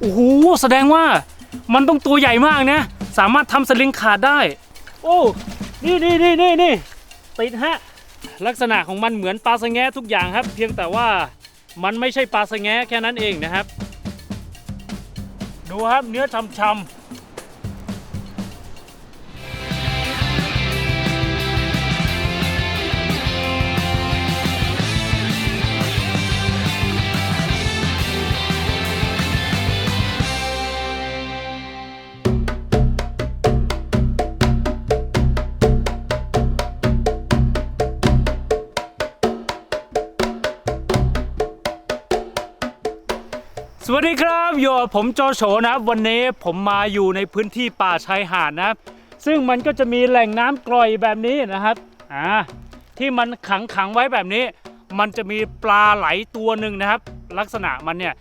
โอ้โหแสดงว่ามันต้องตัวใหญ่มากนะ สามารถทำสลิงขาดได้ โอ้นี่นี่นี่นี่นี่ติดฮะลักษณะของมันเหมือนปลาสแงะทุกอย่างครับ เพียงแต่ว่ามันไม่ใช่ปลาสแงะแค่นั้นเองนะครับ ดูครับเนื้อช่ำๆ ผมโจโฉนะวันนี้ผมมาอยู่ในพื้นที่ป่าชายหาดนะ ซึ่งมันก็จะมีแหล่งน้ำกร่อยแบบนี้นะครับอ่าที่มันขังขังๆไว้แบบนี้ มันจะมีปลาไหลตัวหนึ่งนะครับ ลักษณะมันเนี่ย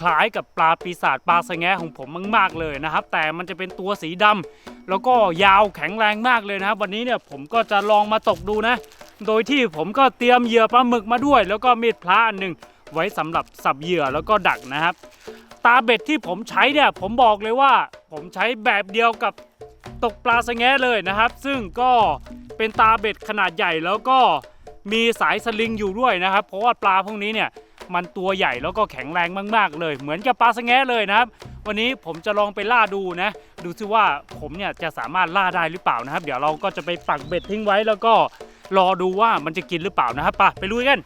คล้ายกับปลาปีศาจปลาสแงะของผมมากๆเลยนะครับ แต่มันจะเป็นตัวสีดำแล้วก็ยาวแข็งแรงมากเลยนะครับ วันนี้เนี่ยผมก็จะลองมาตกดูนะ โดยที่ผมก็เตรียมเหยื่อปลาหมึกมาด้วย แล้วก็มีดพระอันหนึ่งไว้สำหรับสับเหยื่อแล้วก็ดักนะครับ ตาเบ็ดที่ผมใช้เนี่ยผมบอกเลยว่า ผมใช้แบบเดียวกับตกปลาสแงเลยนะครับ ซึ่งก็เป็นตาเบ็ดขนาดใหญ่แล้วก็มีสายสลิงอยู่ด้วยนะครับ เพราะว่าปลาพวกนี้เนี่ยมันตัวใหญ่แล้วก็แข็งแรงมาก ๆ เลย เหมือนกับปลาสแงเลยนะครับ วันนี้ผมจะลองไปล่าดูนะ ดูซิว่าผมเนี่ยจะสามารถล่าได้หรือเปล่านะครับ เดี๋ยวเราก็จะไปปักเบ็ดทิ้งไว้แล้วก็รอดูว่ามันจะกินหรือเปล่านะครับไปไปลุยกัน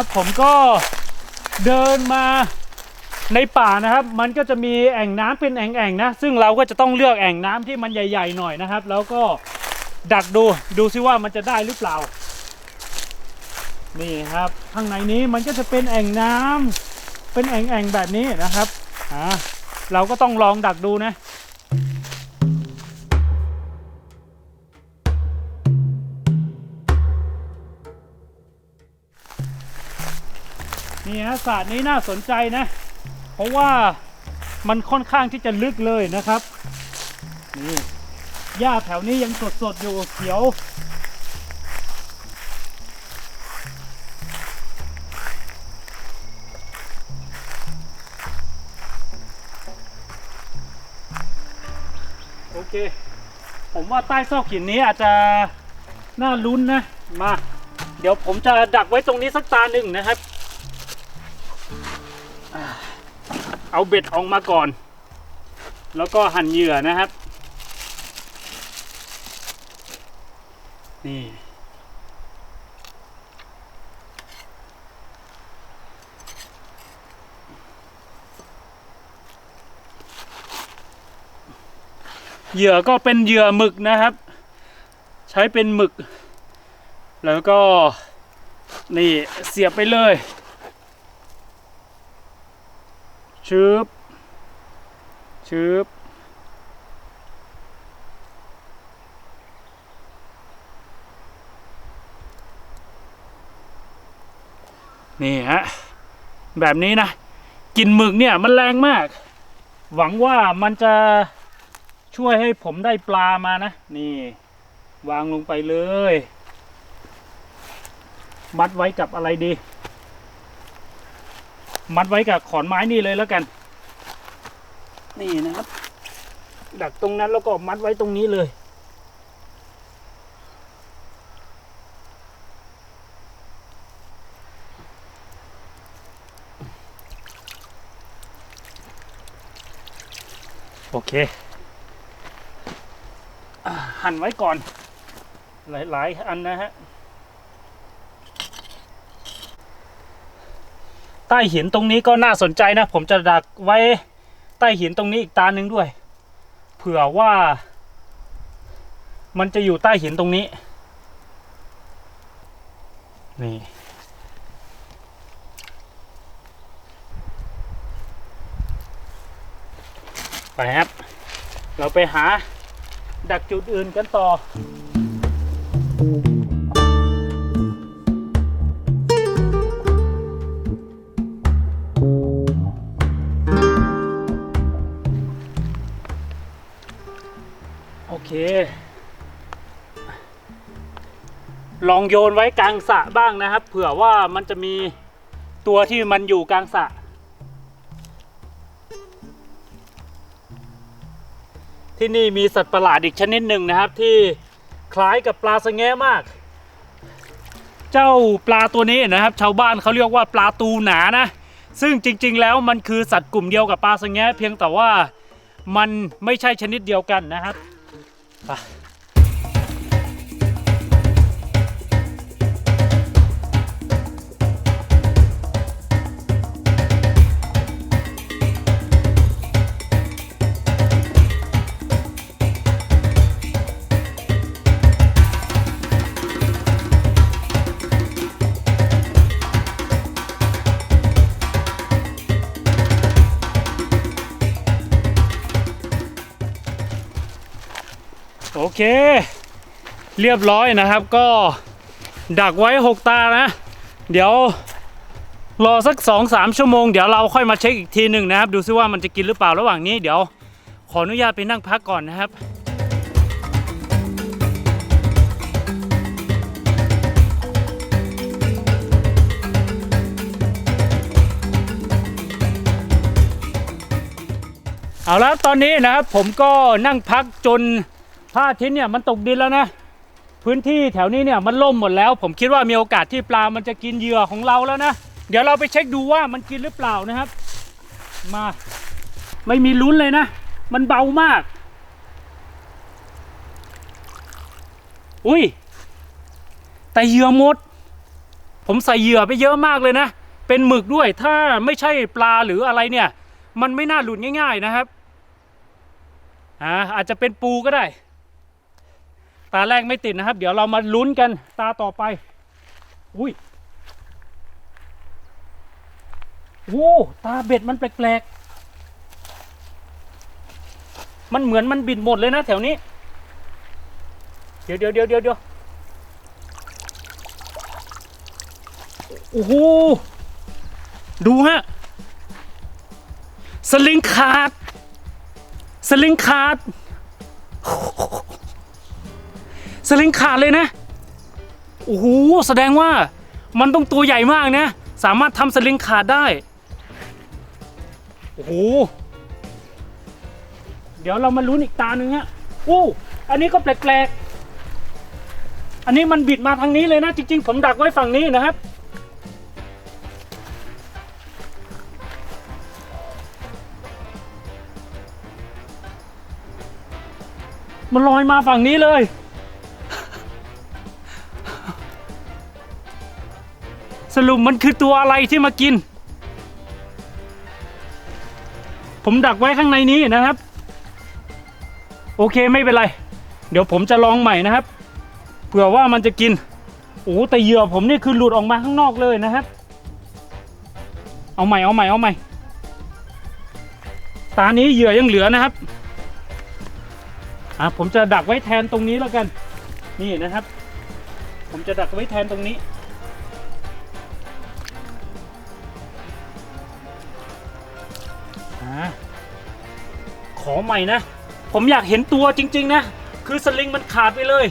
นะครับ ผมก็เดินมาในป่านะครับ มันก็จะมีแอ่งน้ำเป็นแอ่งๆนะ ซึ่งเราก็จะต้องเลือกแอ่งน้ำที่มันใหญ่ ๆ หน่อยนะครับ แล้วก็ดักดูดูซิว่ามันจะได้หรือเปล่า นี่ครับ ข้างในนี้มันก็จะเป็นแอ่งน้ำเป็นแอ่งๆแบบนี้นะครับอ่าเราก็ต้องลองดักดูนะ นะศาสตร์นี้น่าสนใจนะ เพราะว่ามันค่อนข้างที่จะลึกเลยนะครับนี่หญ้าแถวนี้ยังสดๆอยู่เขียวโอเค ผมว่าใต้ซอกหินนี้อาจจะน่าลุ้นนะ มา เดี๋ยวผมจะดักไว้ตรงนี้สักตาหนึ่งนะครับ เอาเบ็ดออกมาก่อน แล้วก็หั่นเหยื่อนะครับ นี่ เหยื่อก็เป็นเหยื่อหมึกนะครับ ใช้เป็นหมึก แล้วก็นี่เสียบไปเลย ชึบชึบนี่ฮะ แบบนี้นะกลินหมึกเนี่ยมันแรงมาก หวังว่ามันจะช่วยให้ผมได้ปลามานะ นี่ วางลงไปเลย มัดไว้กับอะไรดี มัดไว้กับขอนไม้นี่เลยแล้วกัน นี่นะครับ ดักตรงนั้นแล้วก็มัดไว้ตรงนี้เลย โอเคอ่าหั่นไว้ก่อน หลาย ๆ อันนะฮะ ใต้หินตรงนี้ก็น่าสนใจนะ ผมจะดักไว้ใต้หินตรงนี้อีกตาหนึ่งด้วย เผื่อว่า มันจะอยู่ใต้หินตรงนี้ นี่ ไปครับ เราไปหาดักจุดอื่นกันต่อ ลองโยนไว้กลางสระบ้างนะครับ เผื่อว่ามันจะมีตัวที่มันอยู่กลางสระที่นี่มีสัตว์ประหลาดอีกชนิดหนึ่งนะครับที่คล้ายกับปลาสะแงะมาก เจ้าปลาตัวนี้นะครับ ชาวบ้านเขาเรียกว่าปลาตูหนานะ ซึ่งจริง ๆ แล้วมันคือสัตว์กลุ่มเดียวกับปลาสะแงะเพียงแต่ว่ามันไม่ใช่ชนิดเดียวกันนะครับ ไเค เรียบร้อยนะครับก็ดักไว้ 6 ตานะ เดี๋ยวรอสัก 2-3 ชั่วโมง เดี๋ยวเราค่อยมาเช็คอีกทีหนึ่งนะครับ ดูซิว่ามันจะกินหรือเปล่าระหว่างนี้เดี๋ยวขออนุญาตไปนั่งพักก่อนนะครับเอาละตอนนี้นะครับผมก็นั่งพักจน พระอาทิตย์เนี่ยมันตกดินแล้วนะ พื้นที่แถวนี้เนี่ยมันล่มหมดแล้ว ผมคิดว่ามีโอกาสที่ปลามันจะกินเหยื่อของเราแล้วนะ เดี๋ยวเราไปเช็คดูว่ามันกินหรือเปล่านะครับ มาไม่มีลุ้นเลยนะ มันเบามาก อุ้ย แต่เหยื่อหมด ผมใส่เหยื่อไปเยอะมากเลยนะ เป็นหมึกด้วย ถ้าไม่ใช่ปลาหรืออะไรเนี่ย มันไม่น่าหลุดง่าย ๆนะครับ อ่าอาจจะเป็นปูก็ได้ ตาแรกไม่ติดนะครับ เดี๋ยวเรามาลุ้นกันตาต่อไป อุ้ยโอ้ตาเบ็ดมันแปลกๆ มันเหมือนมันบิดหมดเลยนะแถวนี้ เดี๋ยวเดี๋ยวเดี๋ยวเดี๋ยวเดี๋ยวโอ้โห ดูฮะ สลิงขาด สลิงขาด สลิงขาดเลยนะ โอ้โห แสดงว่ามันต้องตัวใหญ่มากนะ สามารถทำสลิงขาดได้ โอ้โห เดี๋ยวเรามาลุ้นอีกตาหนึ่งฮะโอ้อันนี้ก็แปลกๆ อันนี้มันบิดมาทางนี้เลยนะ จริง ๆ ผมดักไว้ฝั่งนี้นะครับ มันลอยมาฝั่งนี้เลย สรุปมันคือตัวอะไรที่มากิน ผมดักไว้ข้างในนี้นะครับ โอเคไม่เป็นไร เดี๋ยวผมจะลองใหม่นะครับเผื่อว่ามันจะกินโอ้แต่เหยื่อผมนี่คือหลุดออกมาข้างนอกเลยนะครับ เอาใหม่เอาใหม่เอาใหม่ตานี้เหยื่อยังเหลือนะครับอะผมจะดักไว้แทนตรงนี้แล้วกัน นี่นะครับ ผมจะดักไว้แทนตรงนี้ ขอใหม่นะ ผมอยากเห็นตัวจริง ๆ นะ คือสลิงมันขาดไปเลย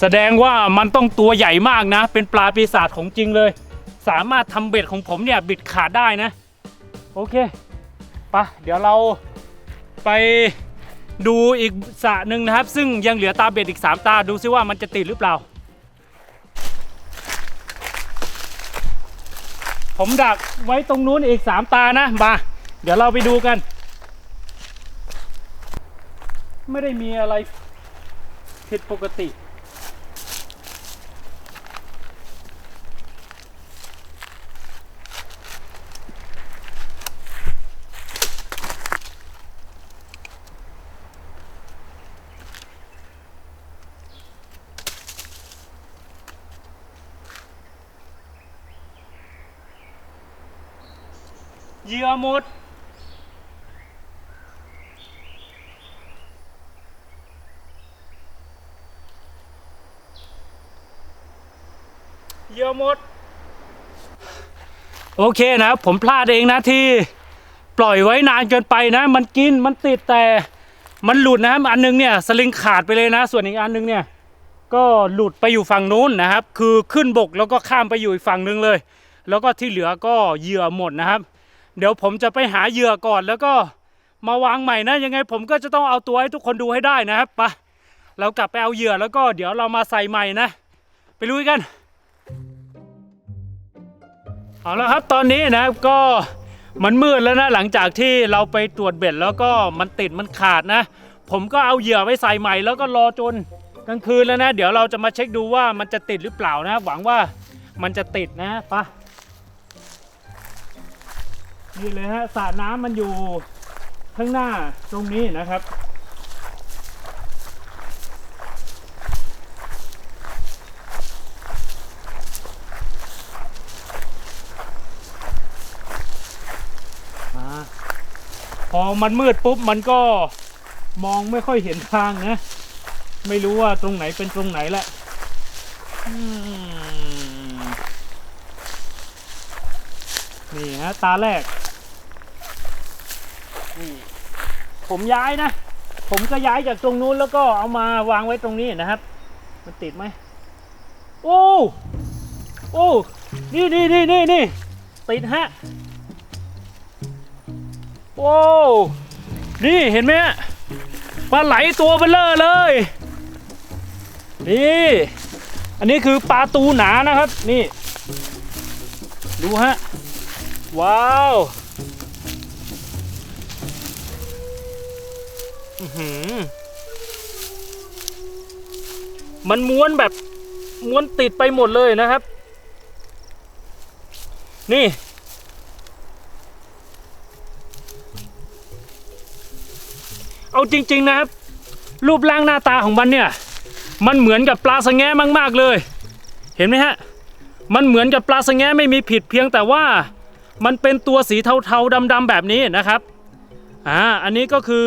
แสดงว่ามันต้องตัวใหญ่มากนะ เป็นปลาปีศาจของจริงเลย สามารถทำเบ็ดของผมเนี่ยบิดขาดได้นะ โอเคปะเดี๋ยวเราไปดูอีกสระหนึ่งนะครับ ซึ่งยังเหลือตาเบ็ดอีก 3 ตาดูซิว่ามันจะติดหรือเปล่า ผมดักไว้ตรงนู้นอีกสามตานะมาเดี๋ยวเราไปดูกัน ไม่ได้มีอะไรผิดปกติ เหยื่อหมด เหยื่อหมด โอเคนะ ผมพลาดเองนะที่ปล่อยไว้นานเกินไปนะ มันกินมันติดแต่มันหลุดนะครับอันนึงเนี่ยสลิงขาดไปเลยนะ ส่วนอีกอันนึงเนี่ยก็หลุดไปอยู่ฝั่งนู้นนะครับ คือขึ้นบกแล้วก็ข้ามไปอยู่อีกฝั่งนึงเลย แล้วก็ที่เหลือก็เหยื่อหมดนะครับ เดี๋ยวผมจะไปหาเหยื่อก่อนแล้วก็มาวางใหม่นะ ยังไงผมก็จะต้องเอาตัวให้ทุกคนดูให้ได้นะครับไปเรากลับไปเอาเหยื่อแล้วก็เดี๋ยวเรามาใส่ใหม่นะ ไปลุยกัน เอาละครับตอนนี้นะครับก็มันมืดแล้วนะหลังจากที่เราไปตรวจเบ็ดแล้วก็มันติดมันขาดนะ ผมก็เอาเหยื่อไปใส่ใหม่ แล้วก็รอจนกลางคืนแล้วนะ เดี๋ยวเราจะมาเช็คดูว่ามันจะติดหรือเปล่านะ หวังว่ามันจะติดนะไปะ นี่เลยฮะสระน้ำมันอยู่ข้างหน้าตรงนี้นะครับ พอมันมืดปุ๊บมันก็มองไม่ค่อยเห็นทางนะ ไม่รู้ว่าตรงไหนเป็นตรงไหนละนี่ฮะตาแรก นี่ผมย้ายนะ ผมก็ย้ายจากตรงนู้นแล้วก็เอามาวางไว้ตรงนี้นะครับ มันติดไหมโอ้โอ้นี่นี่นี่นี่นี่ติดฮะโว้วนี่เห็นไหมปลาไหลตัวเบลเลอร์เลย นี่ อันนี้คือปลาตูหนานะครับ นี่ ดูฮะ ว้าว มันม้วนแบบม้วนติดไปหมดเลยนะครับ นี่ เอาจริง ๆ นะครับ รูปร่างหน้าตาของมันเนี่ย มันเหมือนกับปลาสะแงะมาก ๆ เลย เห็นไหมฮะ มันเหมือนกับปลาสะแงะไม่มีผิดเพียงแต่ว่ามันเป็นตัวสีเทาๆดำๆแบบนี้นะครับ อ่า อันนี้ก็คือ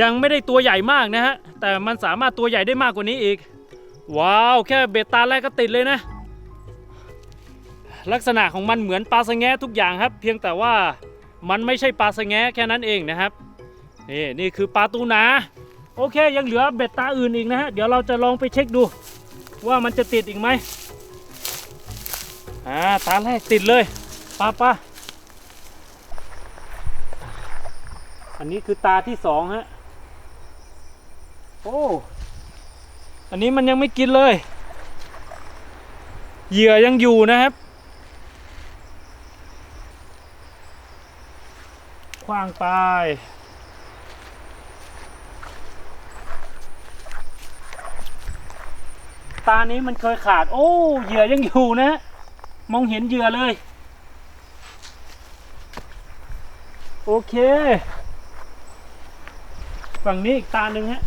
ยังไม่ได้ตัวใหญ่มากนะฮะ แต่มันสามารถตัวใหญ่ได้มากกว่านี้อีก ว้าว แค่เบ็ดตาแรกก็ติดเลยนะ ลักษณะของมันเหมือนปลาสะแงทุกอย่างครับ เพียงแต่ว่ามันไม่ใช่ปลาสะแงแค่นั้นเองนะครับ นี่นี่คือปลาตูนา โอเค ยังเหลือเบ็ดตาอื่นอีกนะฮะ เดี๋ยวเราจะลองไปเช็คดู ว่ามันจะติดอีกไหมอ่าตาแรกติดเลยปลาปลาอันนี้คือตาที่สองฮะ โอ้ อันนี้มันยังไม่กินเลย เหยื่อยังอยู่นะครับคว้างไปตานี้มันเคยขาด โอ้ เหยื่อยังอยู่นะ มองเห็นเหยื่อเลย โอเค ฝั่งนี้อีกตาหนึ่งฮะ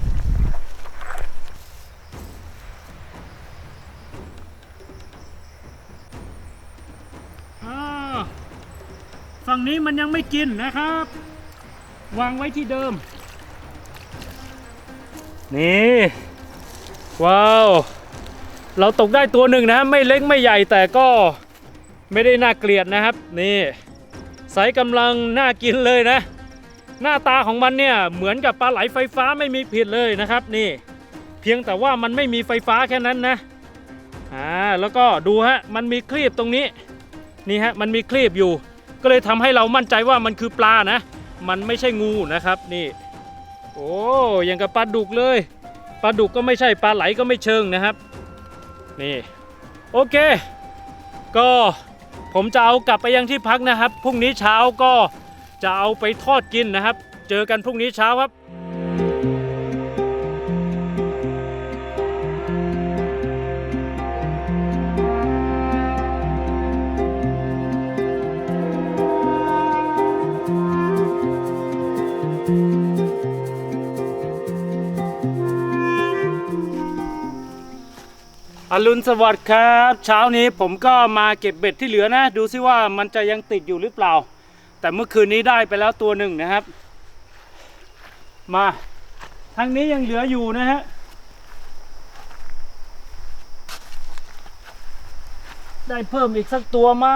อ่าฝั่ง นี้มันยังไม่กินนะครับ วางไว้ที่เดิม นี่ ว้าว เราตกได้ตัวหนึ่งนะไม่เล็กไม่ใหญ่แต่ก็ไม่ได้น่าเกลียดนะครับ นี่ไซส์กำลังน่ากินเลยนะ หน้าตาของมันเนี่ยเหมือนกับปลาไหลไฟฟ้าไม่มีผิดเลยนะครับ นี่ เพียงแต่ว่ามันไม่มีไฟฟ้าแค่นั้นนะอ่าแล้วก็ดูฮะมันมีครีบตรงนี้นี่ฮะมันมีครีบอยู่ ก็เลยทำให้เรามั่นใจว่ามันคือปลานะ มันไม่ใช่งูนะครับนี่ โอ้ยังกับปลาดุกเลยปลาดุกก็ไม่ใช่ปลาไหลก็ไม่เชิงนะครับ นี่โอเค ก็ผมจะเอากลับไปยังที่พักนะครับพรุ่งนี้เช้าก็จะเอาไปทอดกินนะครับ เจอกันพรุ่งนี้เช้าครับ อรุณสวัสดิ์ครับ เช้านี้ผมก็มาเก็บเบ็ดที่เหลือนะ ดูซิว่ามันจะยังติดอยู่หรือเปล่า แต่เมื่อคืนนี้ได้ไปแล้วตัวหนึ่งนะครับ มาทางนี้ยังเหลืออยู่นะฮะได้เพิ่มอีกสักตัวไหม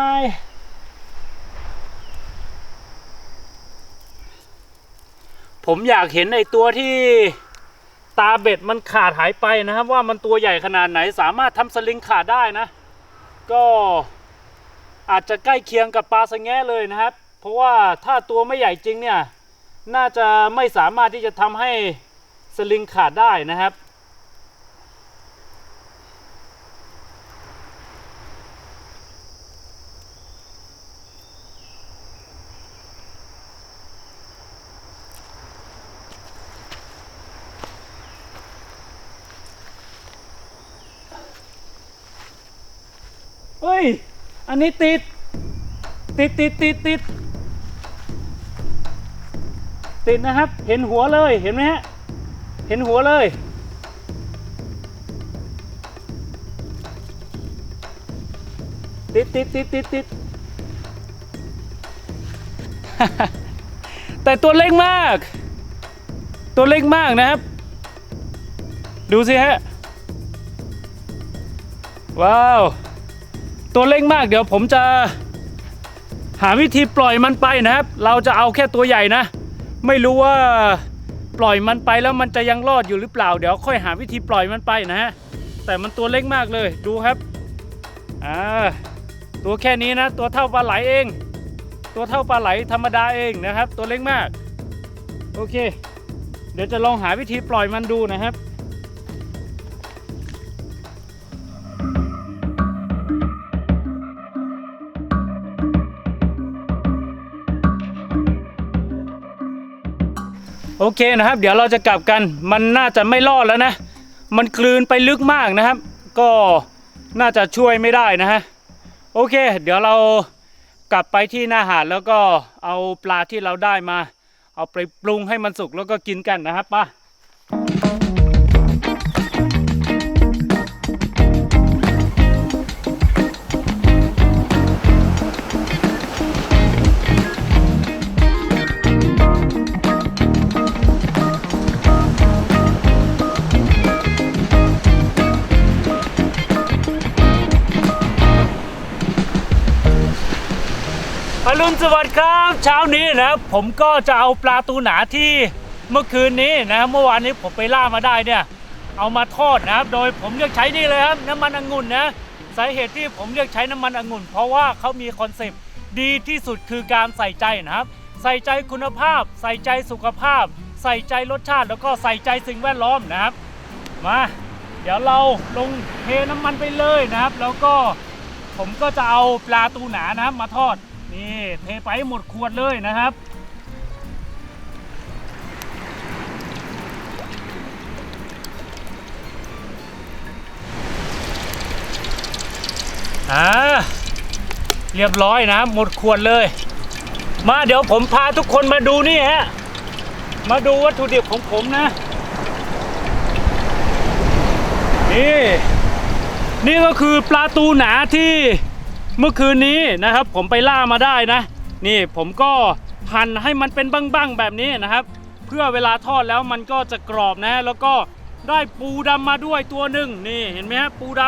ผมอยากเห็นไอตัวที่ ตาเบ็ดมันขาดหายไปนะครับ ว่ามันตัวใหญ่ขนาดไหนสามารถทำสลิงขาดได้นะ ก็อาจจะใกล้เคียงกับปลาสะแง่เลยนะครับ เพราะว่าถ้าตัวไม่ใหญ่จริงเนี่ย น่าจะไม่สามารถที่จะทำให้สลิงขาดได้นะครับ เฮ้ย อันนี้ติด ติดติดติดติดติดนะครับ เห็นหัวเลยเห็นไหมฮะ เห็นหัวเลย ติดติดติดติดติดแต่ตัวเล็กมาก ตัวเล็กมากนะครับ ดูสิฮะ ว้าว ตัวเล็กมากเดี๋ยวผมจะหาวิธีปล่อยมันไปนะครับ เราจะเอาแค่ตัวใหญ่นะ ไม่รู้ว่าปล่อยมันไปแล้วมันจะยังรอดอยู่หรือเปล่า เดี๋ยวค่อยหาวิธีปล่อยมันไปนะฮะแต่มันตัวเล็กมากเลยดูครับอ่าตัวแค่นี้นะ ตัวเท่าปลาไหลเอง ตัวเท่าปลาไหลธรรมดาเองนะครับ ตัวเล็กมาก โอเค เดี๋ยวจะลองหาวิธีปล่อยมันดูนะครับ โอเคนะครับ เดี๋ยวเราจะกลับกันมันน่าจะไม่รอดแล้วนะ มันกลืนไปลึกมากนะครับ ก็น่าจะช่วยไม่ได้นะฮะโอเค เดี๋ยวเรากลับไปที่หน้าหาดแล้วก็เอาปลาที่เราได้มา เอาไปปรุงให้มันสุกแล้วก็กินกันนะครับป้า รุณสวัสดิ์ครับ เช้านี้นะครับผมก็จะเอาปลาตูหนาที่เมื่อคืนนี้นะครับเมื่อวานนี้ผมไปล่ามาได้เนี่ย เอามาทอดนะครับ โดยผมเลือกใช้นี่เลยครับ น้ำมันองุ่นนะสาเหตุที่ผมเลือกใช้น้ำมันองุ่น เพราะว่าเขามีคอนเซปต์ดีที่สุดคือการใส่ใจนะครับ ใส่ใจคุณภาพ ใส่ใจสุขภาพ ใส่ใจรสชาติ แล้วก็ใส่ใจสิ่งแวดล้อมนะครับ มา เดี๋ยวเราลงเทน้ำมันไปเลยนะครับ แล้วก็ผมก็จะเอาปลาตูหนานะครับมาทอด นี่เทไปหมดขวดเลยนะครับ อ่า เรียบร้อยนะ หมดขวดเลย มาเดี๋ยวผมพาทุกคนมาดูนี่ฮะ มาดูวัตถุดิบของผมนะ นี่ นี่ก็คือปลาตูหนาที่ เมื่อคืนนี้นะครับ ผมไปล่ามาได้นะ นี่ผมก็หั่นให้มันเป็นบ้างๆแบบนี้นะครับ เพื่อเวลาทอดแล้วมันก็จะกรอบนะ แล้วก็ได้ปูดำมาด้วยตัวหนึ่งนี่เห็นไหมฮะปูด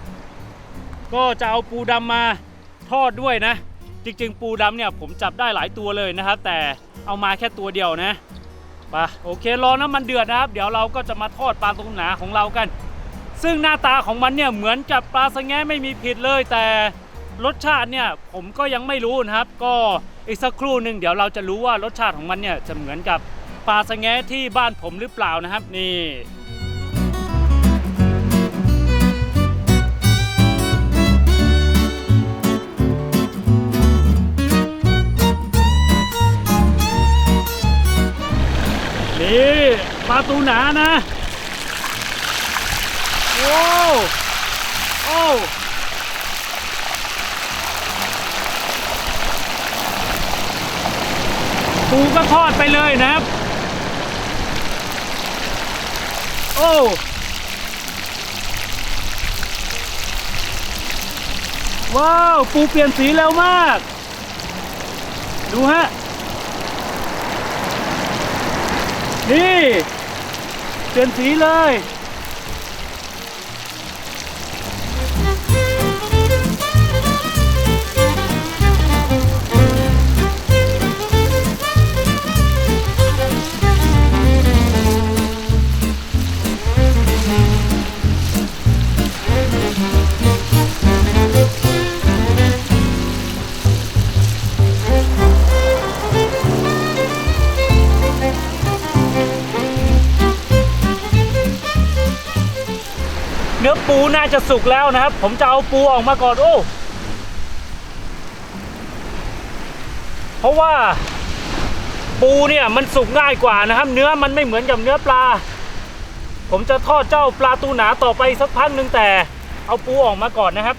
ำก็จะเอาปูดำมาทอดด้วยนะ จริงๆ ปูดำเนี่ยผมจับได้หลายตัวเลยนะครับ แต่เอามาแค่ตัวเดียวนะไปโอเครอน้ำมันเดือดนะครับ เดี๋ยวเราก็จะมาทอดปลาตูหนาของเรากัน ซึ่งหน้าตาของมันเนี่ยเหมือนกับปลาสแงไม่มีผิดเลยแต่ รสชาติเนี่ยผมก็ยังไม่รู้นะครับ ก็อีกสักครู่หนึ่งเดี๋ยวเราจะรู้ว่ารสชาติของมันเนี่ยจะเหมือนกับปลาสแงะที่บ้านผมหรือเปล่านะครับนี่นี่ปลาตูหนานะ โอ้ โอ้ ปูก็ทอดไปเลยนะครับ โอ้ว้าว ปูเปลี่ยนสีเร็วมาก ดูฮะ นี่ เปลี่ยนสีเลย จะสุกแล้วนะครับ ผมจะเอาปูออกมาก่อนโอ้เพราะว่าปูเนี่ยมันสุกง่ายกว่านะครับ เนื้อมันไม่เหมือนกับเนื้อปลา ผมจะทอดเจ้าปลาตูหนาต่อไปสักพักหนึ่งแต่เอาปูออกมาก่อนนะครับ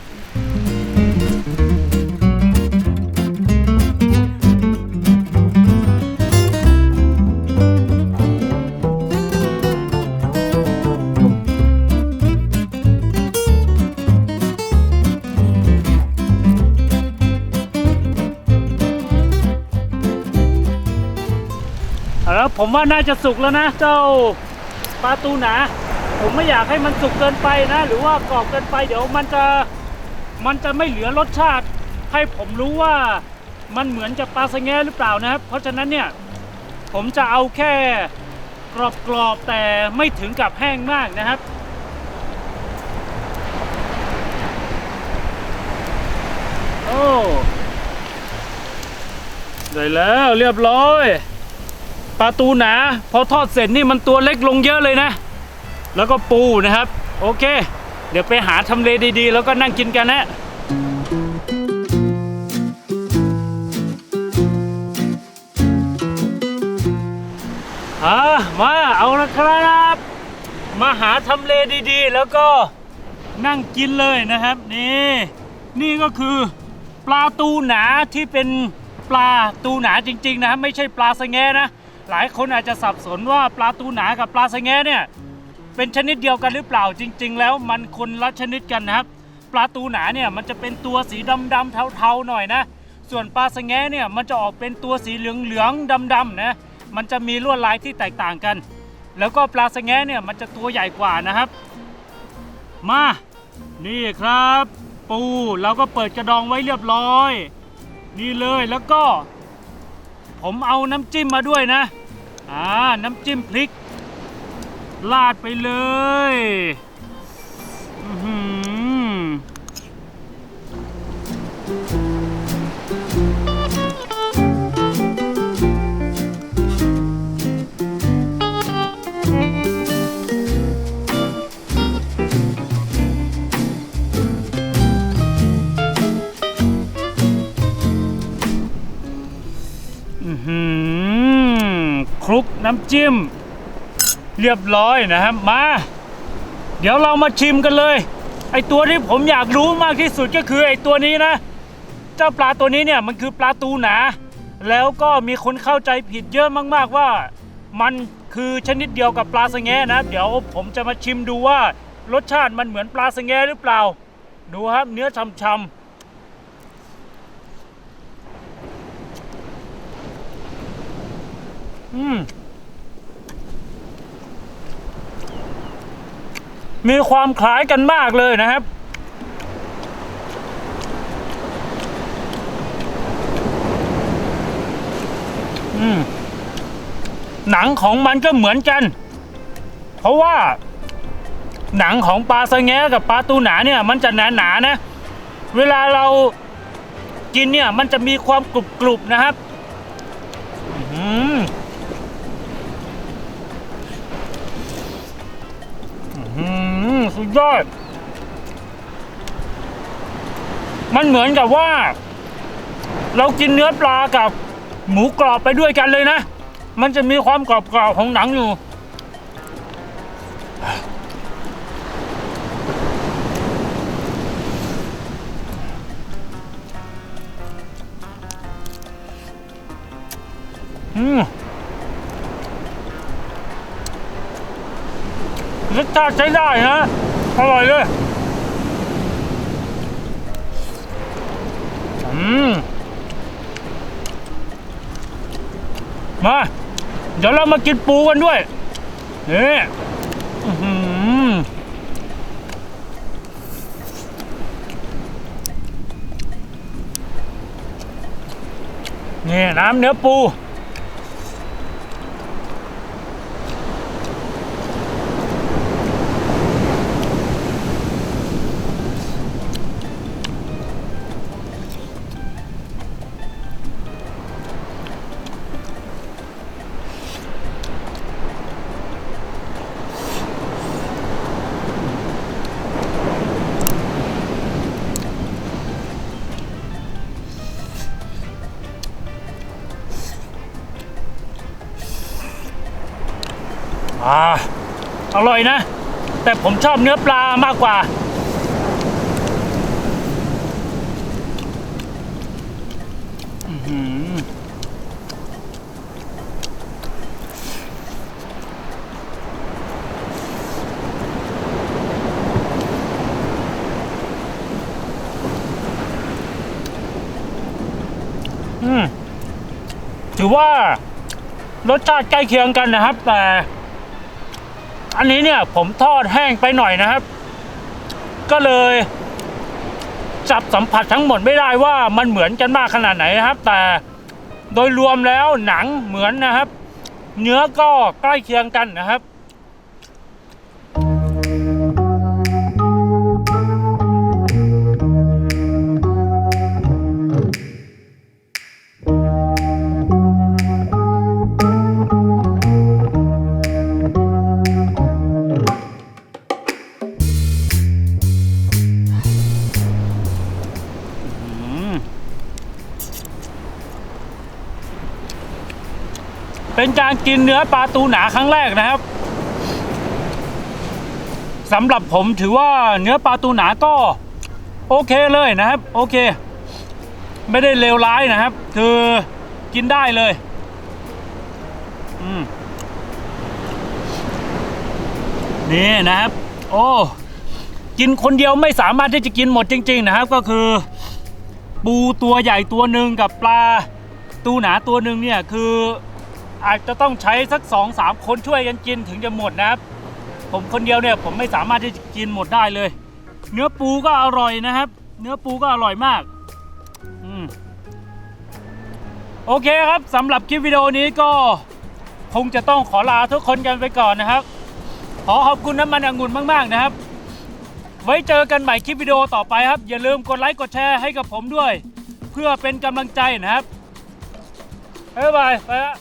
แล้วผมว่าน่าจะสุกแล้วนะ เจ้าปลาตูหนาผมไม่อยากให้มันสุกเกินไปนะ หรือว่ากรอบเกินไปเดี๋ยวมันจะมันจะไม่เหลือรสชาติ ให้ผมรู้ว่ามันเหมือนจะปลาสะแงหรือเปล่านะครับ เพราะฉะนั้นเนี่ยผมจะเอาแค่กรอบๆแต่ไม่ถึงกับแห้งมากนะครับโอ้ได้แล้วเรียบร้อย ปลาตูหนาพอทอดเสร็จนี่มันตัวเล็กลงเยอะเลยนะ แล้วก็ปูนะครับ โอเค เดี๋ยวไปหาทำเลดีๆ แล้วก็นั่งกินกันนะอ่ามาเอาละครับ มาหาทำเลดีๆ แล้วก็นั่งกินเลยนะครับ นี่ นี่ก็คือปลาตูหนาที่เป็นปลาตูหนาจริง ๆ นะครับไม่ใช่ปลาสะแงนะ หลายคนอาจจะสับสนว่าปลาตูหนากับปลาสะแงเนี่ยเป็นชนิดเดียวกันหรือเปล่าจริง ๆ แล้วมันคนละชนิดกันนะครับ ปลาตูหนาเนี่ยมันจะเป็นตัวสีดำๆเทาๆหน่อยนะ ส่วนปลาสะแงเนี่ยมันจะออกเป็นตัวสีเหลืองๆดำๆนะมันจะมีลวดลายที่แตกต่างกัน แล้วก็ปลาสะแงเนี่ยมันจะตัวใหญ่กว่านะครับ มานี่ครับ ปูเราก็เปิดกระดองไว้เรียบร้อย นี่เลยแล้วก็ ผมเอาน้ำจิ้มมาด้วยนะ อ่าน้ำจิ้มพริก ลาดไปเลยอือหือ ลุกน้ำจิ้ม เรียบร้อยนะครับมา เดี๋ยวเรามาชิมกันเลย ไอตัวที่ผมอยากรู้มากที่สุดก็คือไอตัวนี้นะ เจ้าปลาตัวนี้เนี่ยมันคือปลาตูหนา แล้วก็มีคนเข้าใจผิดเยอะมาก ๆว่า มันคือชนิดเดียวกับปลาสะแงนะ เดี๋ยวผมจะมาชิมดูว่ารสชาติมันเหมือนปลาสะแงหรือเปล่า ดูครับเนื้อช่ำๆ อืมมีความคล้ายกันมากเลยนะครับ หนังของมันก็เหมือนกัน เพราะว่า หนังของปลาสะแงกับปลาตูหนาเนี่ย มันจะหนาๆนะเวลาเรากินเนี่ย มันจะมีความกรุบๆนะครับ อืม ยอด มันเหมือนกับว่า เรากินเนื้อปลากับหมูกรอบไปด้วยกันเลยนะ มันจะมีความกรอบๆของหนังอยู่อืมรสชาติใช้ได้นะ อร่อยเลย อืม มา เดี๋ยวเรามากินปูกันด้วย นี่อื้อหือนี่น้ำเนื้อปู อ่าอร่อยนะ แต่ผมชอบเนื้อปลามากกว่าอื้อหืออืม ถือว่ารสชาติใกล้เคียงกันนะครับ แต่ อันนี้เนี่ยผมทอดแห้งไปหน่อยนะครับ ก็เลย จับสัมผัสทั้งหมดไม่ได้ว่ามันเหมือนกันมากขนาดไหนนะครับ แต่โดยรวมแล้วหนังเหมือนนะครับ เนื้อก็ใกล้เคียงกันนะครับ กินเนื้อปลาตูหนาครั้งแรกนะครับสำหรับผมถือว่าเนื้อปลาตูหนาก็โอเคเลยนะครับโอเค ไม่ได้เลวร้ายนะครับ คือกินได้เลยนี่นะครับ โอ้กินคนเดียวไม่สามารถที่จะกินหมดจริง ๆ นะครับ ก็คือ ปูตัวใหญ่ตัวหนึ่งกับปลา ตูหนาตัวหนึ่งเนี่ยคือ อาจจะต้องใช้สักสองสามคนช่วยกันกินถึงจะหมดนะครับ ผมคนเดียวเนี่ยผมไม่สามารถที่จะกินหมดได้เลย เนื้อปูก็อร่อยนะครับ เนื้อปูก็อร่อยมากอืมโอเคครับสำหรับคลิปวิดีโอนี้ก็คงจะต้องขอลาทุกคนกันไปก่อนนะครับ ขอขอบคุณน้ำมันองุ่นมาก ๆ นะครับ ไว้เจอกันใหม่คลิปวิดีโอต่อไปครับ อย่าลืมกดไลค์กดแชร์ให้กับผมด้วย เพื่อเป็นกำลังใจนะครับบ๊ายบายไปละ